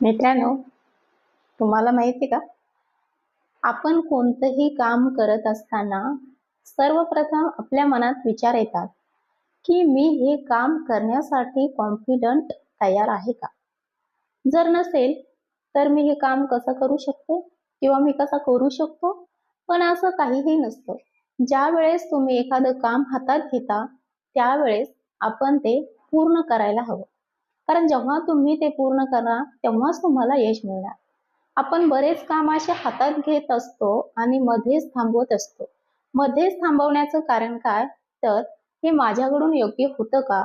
मित्रांनो तुम्हाला माहिती का? आपण कोणतंही काम करत असताना सर्वप्रथम आपल्या मनात विचार येतात की मी हे काम करण्यासाठी कॉन्फिडंट तयार आहे का? जर नसेल तर मी हे काम कसं करू शकते किंवा मी कसं करू शकतो? पण असं काहीही नसतं. ज्या वेळेस तुम्ही एखादं काम हातात घेता त्यावेळेस आपण ते पूर्ण करायला हवं. कारण जेव्हा तुम्ही ते पूर्ण करणार तेव्हाच तुम्हाला यश मिळणार. आपण बरेच काम असे हातात घेत असतो आणि मध्येच थांबवत असतो. मध्येच थांबवण्याचं कारण काय? तर हे माझ्याकडून योग्य होतं का?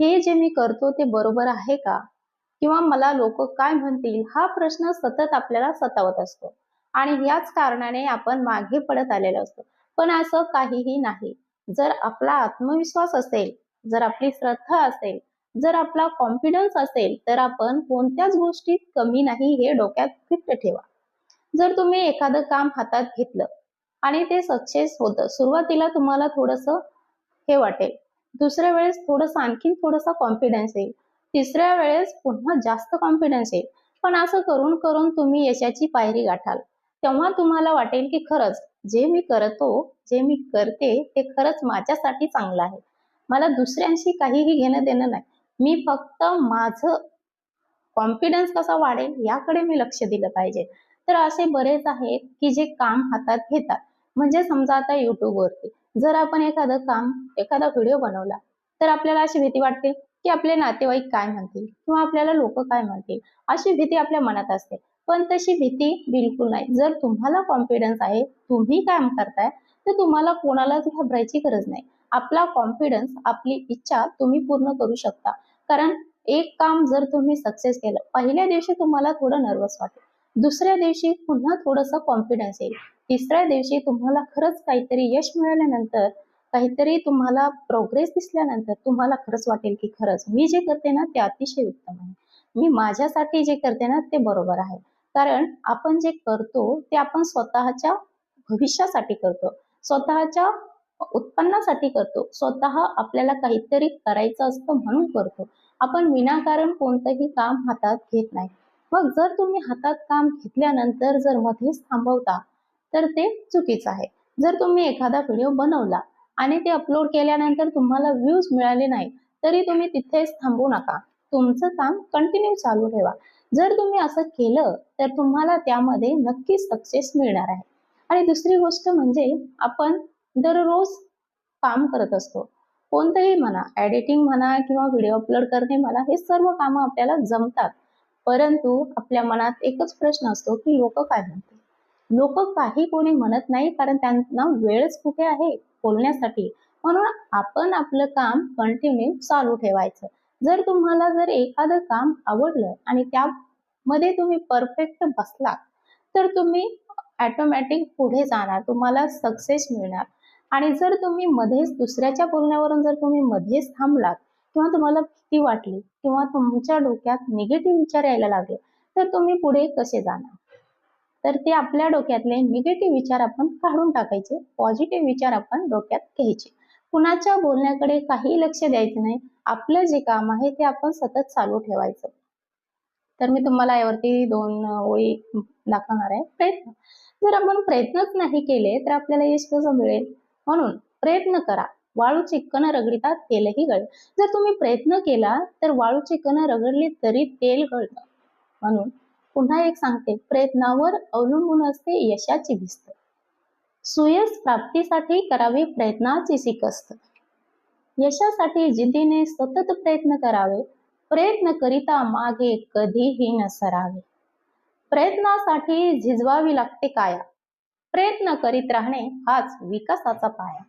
हे जे मी करतो ते बरोबर आहे का? किंवा मला लोक काय म्हणतील? हा प्रश्न सतत आपल्याला सतावत असतो. आणि याच कारणाने आपण मागे पडत आलेलो असतो. पण असं काहीही नाही. जर आपला आत्मविश्वास असेल जर आपली श्रद्धा असेल जर आपला कॉन्फिडन्स असेल तर आपण कोणत्याच गोष्टीत कमी नाही हे डोक्यात फिट ठेवा. जर तुम्ही एखादं काम हातात घेतलं आणि ते सक्सेस होतं सुरुवातीला तुम्हाला थोडस हे वाटेल. दुसऱ्या वेळेस थोडस आणखीन थोडस कॉन्फिडन्स येईल. तिसऱ्या वेळेस पुन्हा जास्त कॉन्फिडन्स येईल. पण असं करून करून तुम्ही यशाची पायरी गाठाल. तेव्हा तुम्हाला वाटेल की खरंच जे मी करतो जे मी करते ते खरंच माझ्यासाठी चांगलं आहे. मला दुसऱ्यांशी काहीही घेणं देणं नाही. मी फक्त माझं कॉन्फिडन्स कसा वाढेल याकडे मी लक्ष दिलं पाहिजे. तर असे बरेच आहेत की जे काम हातात घेतात. म्हणजे समजा आता वरती जर आपण एखादं काम एखादा व्हिडिओ बनवला तर आपल्याला अशी भीती वाटते की आपले नातेवाईक काय म्हणतील किंवा आपल्याला लोक काय म्हणतील? अशी भीती आपल्या मनात असते. पण तशी भीती बिलकुल नाही. जर तुम्हाला कॉन्फिडन्स आहे तुम्ही काम करताय तर तुम्हाला कोणालाच घाबरायची गरज नाही. आपला कॉन्फिडन्स आपली इच्छा तुम्ही पूर्ण करू शकता. कारण एक काम जर तुम्ही सक्सेस केलं पहिल्या दिवशी तुम्हाला थोडं नर्वस वाटेल. दुसऱ्या दिवशी पुन्हा थोडंसं कॉन्फिडन्स येईल. तिसऱ्या दिवशी तुम्हाला खरंच काहीतरी यश मिळाल्यानंतर काहीतरी तुम्हाला प्रोग्रेस दिसल्यानंतर तुम्हाला खरंच वाटेल की खरंच मी जे करते ना ते अतिशय उत्तम आहे. मी माझ्यासाठी जे करते ना ते बरोबर आहे. कारण आपण जे करतो ते आपण स्वतःच्या भविष्यासाठी करतो. स्वतःच्या उत्पन्नासाठी करतो. स्वतः आपल्याला काहीतरी करायचं असतं म्हणून करतो. आपण विनाकारण कोणतंही काम हातात घेत नाही. मग जर तुम्ही हातात काम घेतल्यानंतर जर मध्येच थांबवता तर ते चुकीचं आहे. जर तुम्ही एखादा व्हिडिओ बनवला आणि ते अपलोड केल्यानंतर तुम्हाला व्ह्यूज मिळाले नाही तरी तुम्ही तिथेच थांबू नका. तुमचं काम कंटिन्यू चालू ठेवा. जर तुम्ही असं केलं तर तुम्हाला त्यामध्ये नक्कीच सक्सेस मिळणार आहे. आणि दुसरी गोष्ट म्हणजे आपण दररोज काम करत असतो. कोणतंही म्हणा एडिटिंग म्हणा किंवा व्हिडिओ अपलोड करणे म्हणा हे सर्व कामं आपल्याला जमतात. परंतु आपल्या मनात एकच प्रश्न असतो की लोक काय म्हणतील? लोक काही कोणी म्हणत नाही कारण त्यांना वेळच कुठे आहे? बोलण्यासाठी. म्हणून आपण आपलं काम कंटिन्यू चालू ठेवायचं. जर तुम्हाला जर एखादं काम आवडलं आणि त्यामध्ये तुम्ही परफेक्ट बसलात तर तुम्ही ऑटोमॅटिक पुढे जाणार. तुम्हाला सक्सेस मिळणार. आणि जर तुम्ही मध्येच दुसऱ्याच्या बोलण्यावरून जर तुम्ही मध्येच थांबलात किंवा तुम्हाला भीती वाटली किंवा तुमच्या डोक्यात निगेटिव्ह विचार यायला लागले तर तुम्ही पुढे कसे जाणार? तर ते आपल्या डोक्यातले निगेटिव्ह विचार आपण काढून टाकायचे पॉझिटिव्ह विचार आपण डोक्यात घ्यायचे. कुणाच्या बोलण्याकडे काही लक्ष द्यायचं नाही आपलं जे काम आहे ते आपण सतत चालू ठेवायचं. तर मी तुम्हाला यावरती दोन ओळी दाखवणार आहे. प्रयत्न. जर आपण प्रयत्नच नाही केले तर आपल्याला यश कसं मिळेल? म्हणून प्रयत्न करा. वाळूचे कण रगडितात तेलही गळ जर तुम्ही प्रयत्न केला तर वाळूचे कण रगडले तरी तेल गळत. म्हणून पुन्हा एक सांगते प्रयत्नावर अवलंबून असते यशाची भिस्त. सुयस प्राप्तीसाठी करावे प्रयत्नाची शिकस्त. यशासाठी जिद्दीने सतत प्रयत्न करावे. प्रयत्न करिता मागे कधीही न सरावे. प्रयत्नासाठी झिजवावी लागते काया. प्रयत्न करीत राहणे हाच विकासाचा पाया.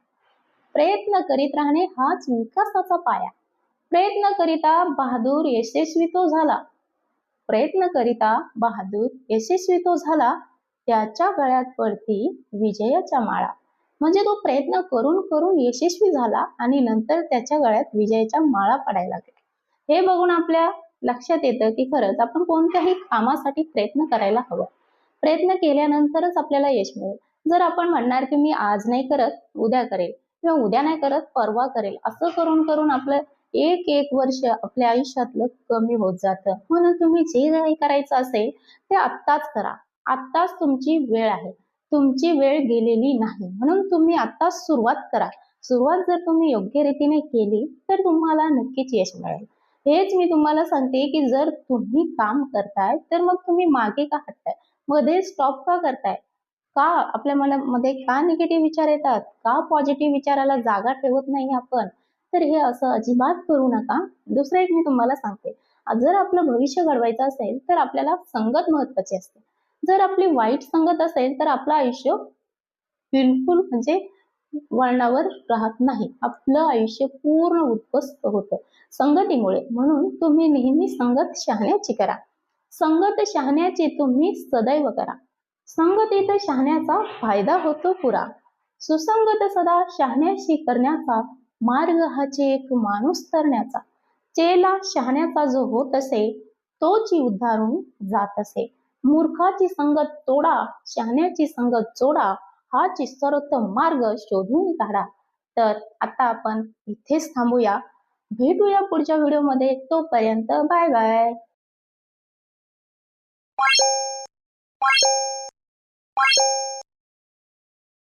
प्रयत्न करीत राहणे हाच विकासाचा पाया. प्रयत्न करिता बहादूर यशस्वी तो झाला. प्रयत्न करिता बहादूर यशस्वी तो झाला. त्याच्या गळ्यात पडती विजयाच्या माळा. म्हणजे तो प्रयत्न करून करून यशस्वी झाला आणि नंतर त्याच्या गळ्यात विजयाच्या माळा पडायला लागल्या हे बघून आपल्या लक्षात येतं की खरंच आपण कोणत्याही कामासाठी प्रयत्न करायला हवं. प्रयत्न केल्यानंतरच आपल्याला यश मिळेल. जर आपण म्हणणार की मी आज नाही करत उद्या करेल किंवा उद्या नाही करत परवा करेल असं करून करून आपलं एक एक वर्ष आपल्या आयुष्यातलं कमी होत जातं. हो म्हणून तुम्ही जे काही करायचं असेल ते आत्ताच करा. आत्ताच तुमची वेळ आहे. तुमची वेळ गेलेली नाही. म्हणून तुम्ही आत्ताच सुरुवात करा. सुरुवात जर तुम्ही योग्य रीतीने केली तर तुम्हाला नक्कीच यश मिळेल. हेच मी तुम्हाला सांगते की जर तुम्ही काम करताय तर मग तुम्ही मागे का हटताय? मध्ये स्टॉप का करताय? का आपल्या मनामध्ये का निगेटिव्ह विचार येतात? का पॉझिटिव्ह विचाराला जागा ठेवत नाही आपण? तर हे असं अजिबात करू नका. दुसरं एक मी तुम्हाला सांगते. जर आपलं भविष्य घडवायचं असेल तर आपल्याला संगत महत्वाची असते. जर आपली वाईट संगत असेल तर आपलं आयुष्य बिलकुल म्हणजे वळणावर राहत नाही. आपलं आयुष्य पूर्ण उद्ध्वस्त होतं. संगतीमुळे. म्हणून तुम्ही नेहमी संगत शहाण्याची करा. संगत शहाण्याची तुम्ही सदैव करा. संगतीत शहाण्याचा फायदा होतो पुरा. सुसंगत सदा शहाण्याशी करण्याचा मार्ग हाचे एक माणूस तरण्याचा. चेला शहाण्याचा जो होत असे तोची उद्धारून जात असे. मूर्खाची संगत तोडा शहाण्याची संगत जोडा हाची सर्वोत्तम मार्ग शोधून काढा. तर आता आपण इथेच थांबूया. भेटूया पुढच्या व्हिडिओमध्ये. तोपर्यंत बाय बाय. Bye.